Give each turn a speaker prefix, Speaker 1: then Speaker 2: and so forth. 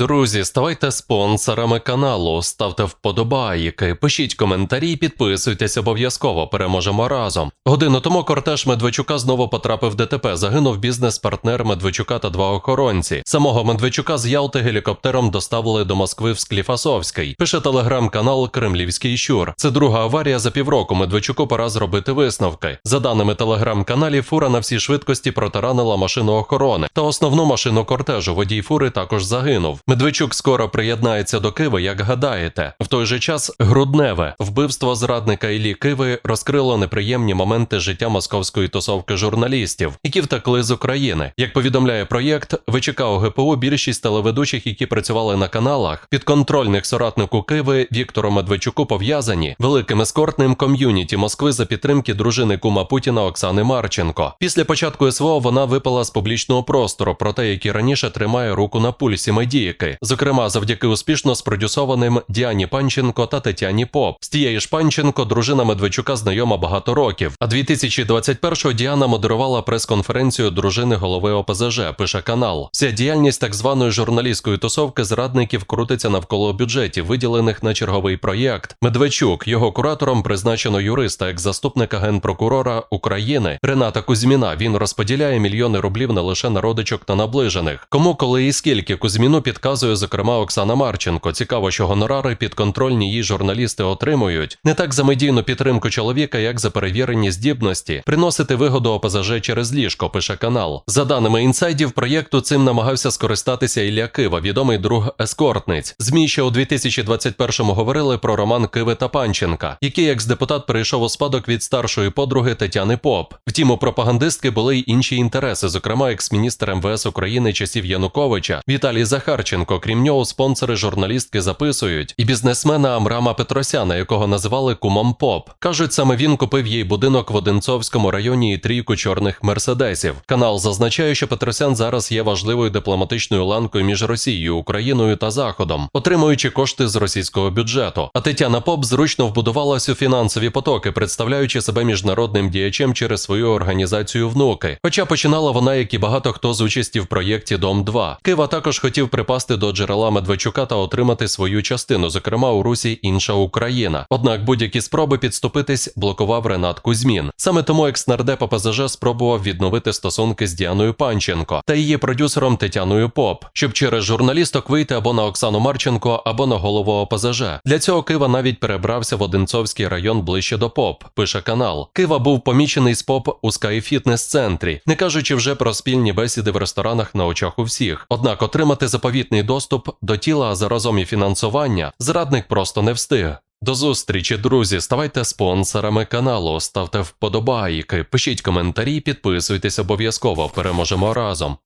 Speaker 1: Друзі, ставайте спонсорами каналу, ставте вподобайки, пишіть коментарі, підписуйтесь обов'язково. Переможемо разом. Годину тому кортеж Медведчука знову потрапив в ДТП. Загинув бізнес-партнер Медведчука та два охоронці. Самого Медведчука з Ялти гелікоптером доставили до Москви в Скліфасовський. Пише телеграм-канал Кремлівський Щур. Це друга аварія за півроку. Медведчуку пора зробити висновки. За даними телеграм-каналів, фура на всій швидкості протаранила машину охорони та основну машину кортежу. Водій фури також загинув. Медведчук скоро приєднається до Киви, як гадаєте. В той же час грудневе вбивство зрадника Іллі Киви розкрило неприємні моменти життя московської тусовки журналістів, які втекли з України. Як повідомляє проєкт, ВЧК ОГПУ більшість телеведучих, які працювали на каналах, підконтрольних соратнику Киви Віктору Медведчуку пов'язані великим ескортним ком'юніті Москви за підтримки дружини кума Путіна Оксани Марченко. Після початку СВО вона випала з публічного простору, проте як і раніше тримає руку на пульсі медійки, зокрема завдяки успішно спродюсованим Діані Панченко та Тетяні Поп. З тієї ж Панченко дружина Медведчука знайома багато років. А 2021-го Діана модерувала прес-конференцію дружини голови ОПЗЖ. Пише канал. Вся діяльність так званої журналістської тусовки зрадників крутиться навколо бюджетів, виділених на черговий проєкт. Медведчук його куратором призначено юриста як заступника генпрокурора України Рената Кузьміна. Він розподіляє мільйони рублів не лише на родичок та наближених. Кому, коли і скільки Кузьміну підказує, зокрема Оксана Марченко. Цікаво, що гонорари підконтрольні її журналісти отримують не так за медійну підтримку чоловіка, як за перевірені здібності приносити вигоду ОПЗЖ через ліжко. Пише канал. За даними інсайдів, проєкту цим намагався скористатися Ілля Кива, відомий друг ескортниць. Змі ще у 2021-му говорили про роман Киви та Панченка, який як депутат перейшов у спадок від старшої подруги Тетяни Поп. Втім, у пропагандистки були й інші інтереси, зокрема екс-міністр МВС України часів Януковича Віталій Захарченко. Крім нього, спонсори журналістки записують і бізнесмена Амрама Петросяна, якого називали кумом Поп. кажуть, саме він купив їй будинок в Одинцовському районі і трійку чорних мерседесів. Канал зазначає, що Петросян зараз є важливою дипломатичною ланкою між Росією, Україною та Заходом, отримуючи кошти з російського бюджету. А Тетяна Поп зручно вбудувалась у фінансові потоки, представляючи себе міжнародним діячем через свою організацію внуки. Хоча починала вона, як і багато хто з участі в проєкті Дом 2 Кива також хотів припасти до джерела Медведчука та отримати свою частину, зокрема у Русі інша Україна. Однак будь-які спроби підступитись блокував Ренат Кузьмін. Саме тому екснардеп ОПЗЖ спробував відновити стосунки з Діаною Панченко та її продюсером Тетяною Поп, щоб через журналісток вийти або на Оксану Марченко, або на голову ОПЗЖ. Для цього Кива навіть перебрався в Одинцовський район ближче до ПОП. Пише канал. Кива був помічений з ПОП у Sky Фітнес центрі, не кажучи вже про спільні бесіди в ресторанах на очах у всіх. Однак отримати заповітний доступ до тіла, а заразом і фінансування, зрадник просто не встиг. До зустрічі, друзі. Ставайте спонсорами каналу, ставте вподобайки, пишіть коментарі, підписуйтесь обов'язково. Переможемо разом.